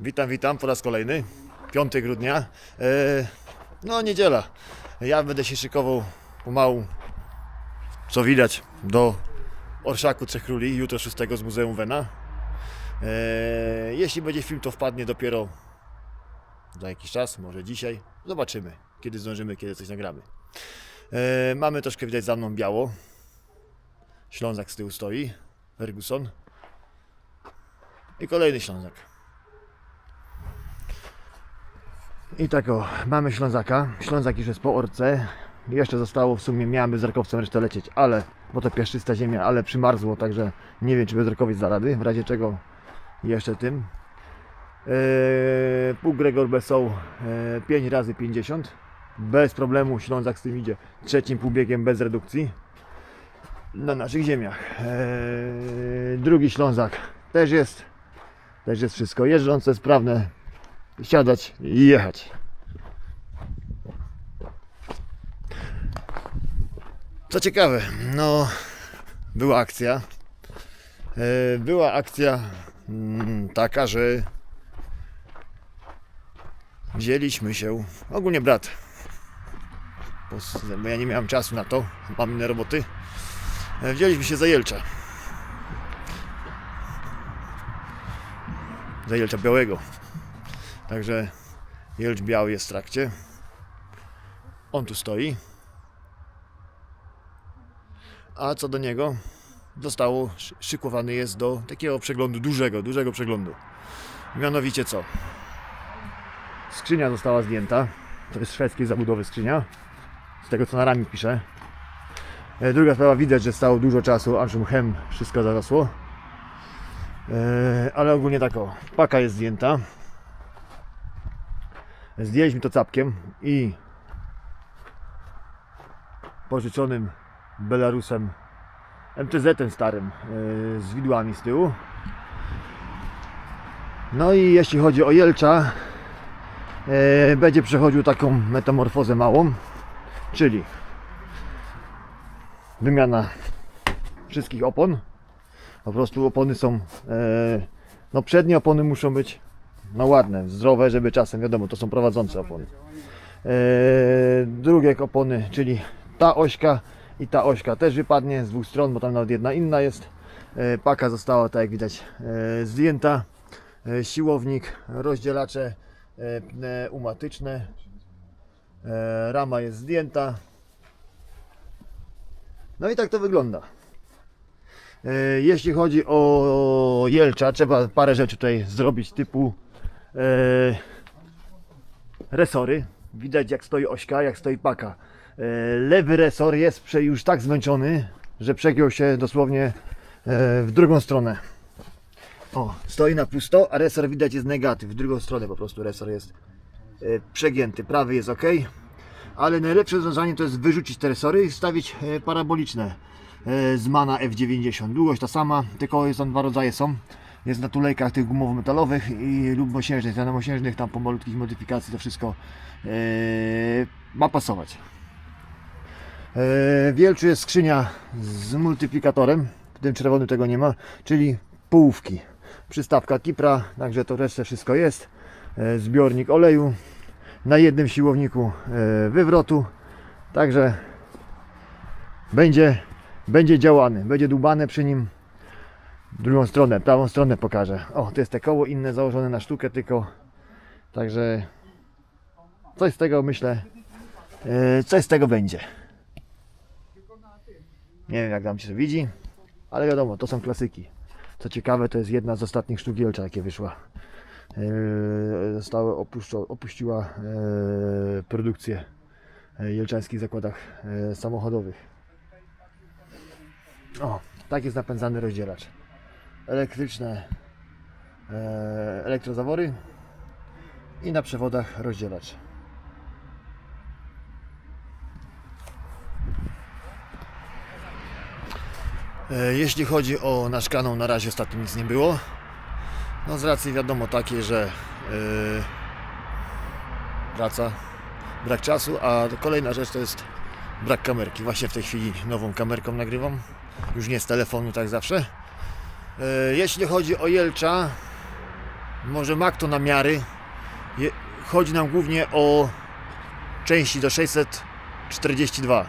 Witam, witam po raz kolejny. 5 grudnia. E, no, niedziela. Ja będę się szykował pomału, co widać, do Orszaku Trzech Króli, jutro 6 z Muzeum Wena. E, jeśli będzie film, to wpadnie dopiero za jakiś czas, może dzisiaj. Zobaczymy, kiedy zdążymy, kiedy coś nagramy. E, mamy troszkę widać za mną biało. Ślązak z tyłu stoi, Ferguson. I kolejny Ślązak. I tak o, mamy Ślązaka. Ślązak już jest po orce. Jeszcze zostało w sumie, miałem bezrokowcem resztę lecieć, ale, bo to piaszczysta ziemia, ale przymarzło, także nie wiem, czy bezrokowiec da rady. W razie czego jeszcze tym. Eee, pół Gregor Bessow eee, 5 razy 50. Bez problemu Ślązak z tym idzie trzecim półbiegiem bez redukcji na naszych ziemiach. Eee, drugi Ślązak też jest. Też jest wszystko jeżdżące, sprawne. Siadać i jechać. Co ciekawe, no była akcja. E, Była akcja mm, taka, że wzięliśmy się, ogólnie brat, bo ja nie miałem czasu na to, mam inne roboty, E, wzięliśmy się za Jelcza. Za Jelcza Białego. Także Jelcz Biały jest w trakcie. On tu stoi. A co do niego, zostało szy- szykowany jest do takiego przeglądu, dużego, dużego przeglądu. Mianowicie co? Skrzynia została zdjęta. To jest szwedzkiej zabudowy skrzynia. Z tego co na ramię pisze. E, Druga sprawa, widać, że stało dużo czasu, aż mchem wszystko zarosło. E, Ale ogólnie tak o, paka jest zdjęta. Zdjęliśmy to capkiem i pożyczonym Belarusem MTZ-em starym e, z widłami z tyłu. No i jeśli chodzi o Jelcza, e, będzie przechodził taką metamorfozę małą, czyli wymiana wszystkich opon. Po prostu opony są, e, no przednie opony muszą być no ładne, zdrowe, żeby czasem, wiadomo, to są prowadzące opony. E, drugie opony, czyli ta ośka i ta ośka też wypadnie z dwóch stron, bo tam nawet jedna inna jest. E, paka została, tak jak widać, e, zdjęta. E, siłownik, rozdzielacze e, pneumatyczne. E, rama jest zdjęta. No i tak to wygląda. E, Jeśli chodzi o Jelcza, trzeba parę rzeczy tutaj zrobić typu resory. Widać jak stoi ośka, jak stoi paka. E, lewy resor jest już tak zmęczony, że przegiął się dosłownie e, w drugą stronę. O, stoi na pusto, a resor widać jest negatyw. W drugą stronę po prostu resor jest e, przegięty. Prawy jest ok, ale najlepsze rozwiązanie to jest wyrzucić te resory i wstawić e, paraboliczne e, z Mana F90. Długość ta sama, tylko tam dwa rodzaje są. Jest na tulejkach tych gumowo-metalowych i lub mosiężnych. Na mosiężnych tam po malutkich modyfikacji to wszystko e, ma pasować. Wielczu jest skrzynia z multiplikatorem, w tym czerwonym tego nie ma, czyli połówki. Przystawka Kipra, także to resztę wszystko jest. E, zbiornik oleju, na jednym siłowniku e, wywrotu. Także będzie, będzie działany, będzie dłubane przy nim. Drugą stronę, prawą stronę pokażę. O, to jest te koło inne założone na sztukę tylko. Także coś z tego myślę, e, coś z tego będzie. Nie wiem jak tam się widzi, ale wiadomo, to są klasyki. Co ciekawe, to jest jedna z ostatnich sztuk Wielcza, jakie wyszła. E, została opuściła e, produkcję jelczańskich zakładach samochodowych. O, tak jest napędzany rozdzielacz. Elektryczne e, elektrozawory i na przewodach rozdzielacz. E, Jeśli chodzi o nasz kanał, na razie ostatnio nic nie było. No z racji wiadomo takiej, że yy, praca, brak czasu, a kolejna rzecz to jest brak kamerki. Właśnie w tej chwili nową kamerką nagrywam. Już nie z telefonu tak zawsze. Yy, jeśli chodzi o Jelcza, może ma kto na miary. Chodzi nam głównie o części do 642.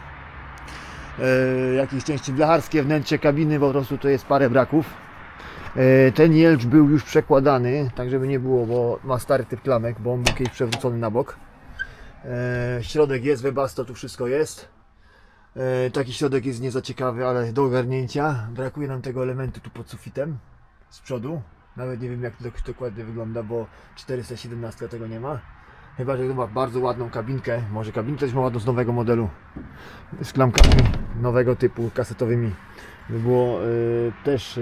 E, jakieś części blacharskie, wnętrze kabiny, po prostu to jest parę braków. E, ten jelcz był już przekładany, tak żeby nie było, bo ma stary typ klamek, bo on był kiedyś przewrócony na bok. E, środek jest, webasto, tu wszystko jest. E, taki środek jest nie za ciekawy, ale do ogarnięcia. Brakuje nam tego elementu tu pod sufitem z przodu. Nawet nie wiem jak to dok- dokładnie wygląda, bo 417 tego nie ma. Chyba, że ma bardzo ładną kabinkę. Może kabinkę też ma ładną z nowego modelu. Z klamkami nowego typu, kasetowymi. By było e, też e,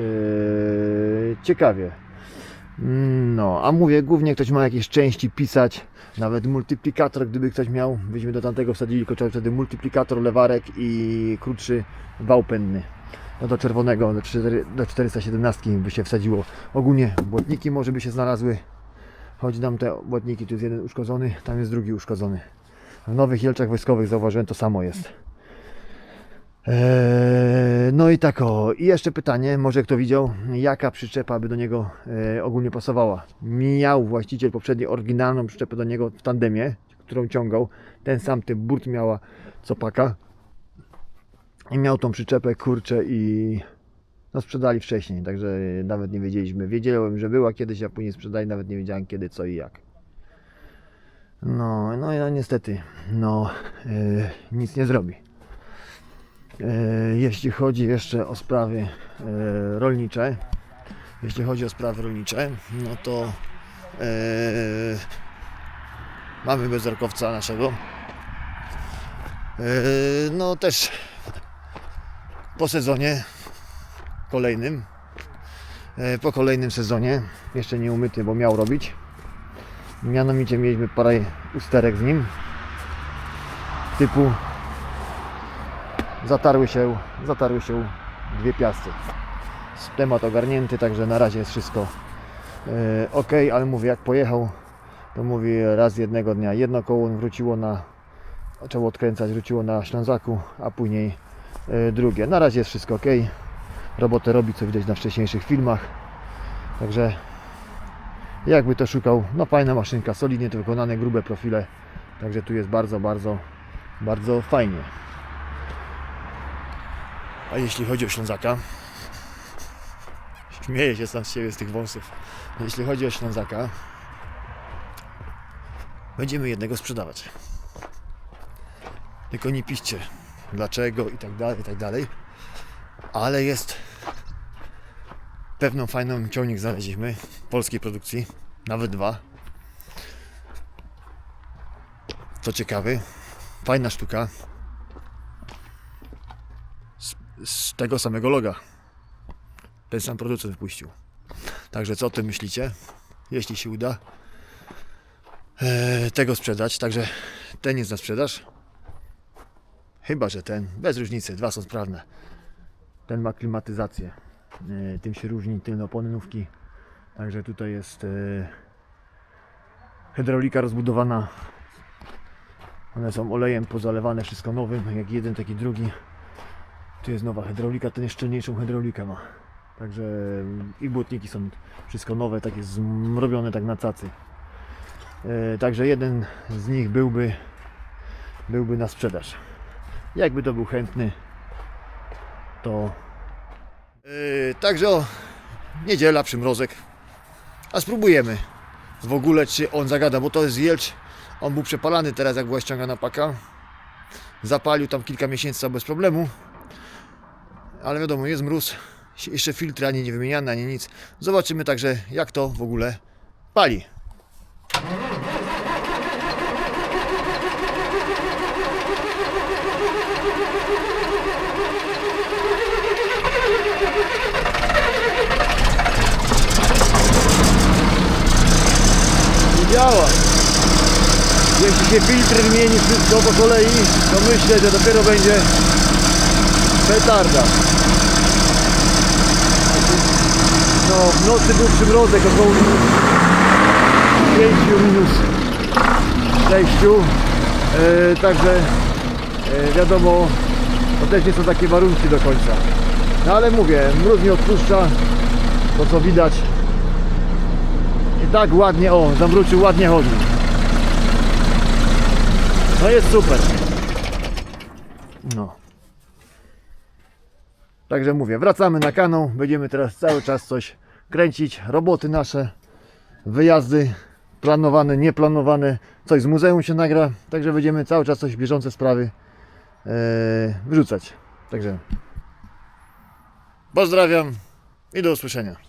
ciekawie. No, a mówię, głównie ktoś ma jakieś części pisać, nawet multiplikator, gdyby ktoś miał, byśmy do tamtego wsadzili, tylko wtedy multiplikator, lewarek i krótszy wał pędny. No do czerwonego, do, 4, do 417 by się wsadziło. Ogólnie błotniki może by się znalazły, choć nam te błotniki, tu jest jeden uszkodzony, tam jest drugi uszkodzony. W nowych jelczach wojskowych zauważyłem, to samo jest. Eee, no i tak o. I jeszcze pytanie, może kto widział, jaka przyczepa by do niego e, ogólnie pasowała. Miał właściciel poprzedni oryginalną przyczepę do niego w tandemie, którą ciągał. Ten sam typ burt miała co paka. I miał tą przyczepę, kurczę i no sprzedali wcześniej, także nawet nie wiedzieliśmy. Wiedziałem, że była kiedyś, a później sprzedali, nawet nie wiedziałem kiedy, co i jak. No, no, no niestety, no e, nic nie zrobi. E, Jeśli chodzi jeszcze o sprawy e, rolnicze, jeśli chodzi o sprawy rolnicze, no to e, mamy bezrokowca naszego. No też po sezonie kolejnym, po kolejnym sezonie, jeszcze nie umyty, bo miał robić. Mianowicie mieliśmy parę usterek z nim typu zatarły się, zatarły się dwie piasty. Temat ogarnięty, także na razie jest wszystko e, ok, ale mówię, jak pojechał, to mówi raz jednego dnia jedno koło wróciło na, zaczęło odkręcać, wróciło na Ślązaku, a później e, drugie. Na razie jest wszystko ok. Robotę robi, co widać na wcześniejszych filmach. Także jakby to szukał, no fajna maszynka, solidnie to wykonane, grube profile. Także tu jest bardzo, bardzo, bardzo fajnie. A jeśli chodzi o Ślązaka, śmieję się sam z siebie z tych wąsów. Jeśli chodzi o Ślązaka, będziemy jednego sprzedawać. Tylko nie piszcie dlaczego i tak dalej, i tak dalej. Ale jest pewną fajną ciągnik znaleźliśmy polskiej produkcji, nawet dwa. Co ciekawy, fajna sztuka, z tego samego loga. Ten sam producent wypuścił. Także co o tym myślicie? Jeśli się uda e, tego sprzedać, także ten jest na sprzedaż. Chyba, że ten, bez różnicy, dwa są sprawne. Ten ma klimatyzację. E, tym się różni tylne oponynówki. Także tutaj jest e, hydraulika rozbudowana. One są olejem pozalewane, wszystko nowym, jak jeden, tak i drugi. Tu jest nowa hydraulika, ten szczelniejszą hydraulikę ma. Także i błotniki są wszystko nowe, takie zrobione tak na cacy. E, także jeden z nich byłby, byłby na sprzedaż. Jakby to był chętny, to. E, także o, niedziela, przymrozek. A spróbujemy w ogóle, czy on zagada, bo to jest jelcz. On był przepalany teraz, jak była ściągana paka. Zapalił tam kilka miesięcy bez problemu ale wiadomo, jest mróz, jeszcze filtry ani nie wymieniane, ani nic. Zobaczymy także, jak to w ogóle pali. Działa. Jeśli się filtry wymieni wszystko po kolei, to myślę, że dopiero będzie Petarda. No, w nocy był przymrozek około minus 5, minus 6. E, także e, wiadomo, to też nie są takie warunki do końca. No ale mówię, mróz odpuszcza, to co widać. I tak ładnie, o, zawrócił, ładnie chodzi. No jest super. Także mówię, wracamy na kanał, będziemy teraz cały czas coś kręcić, roboty nasze, wyjazdy planowane, nieplanowane, coś z muzeum się nagra, także będziemy cały czas coś bieżące sprawy e, wrzucać. Także pozdrawiam i do usłyszenia.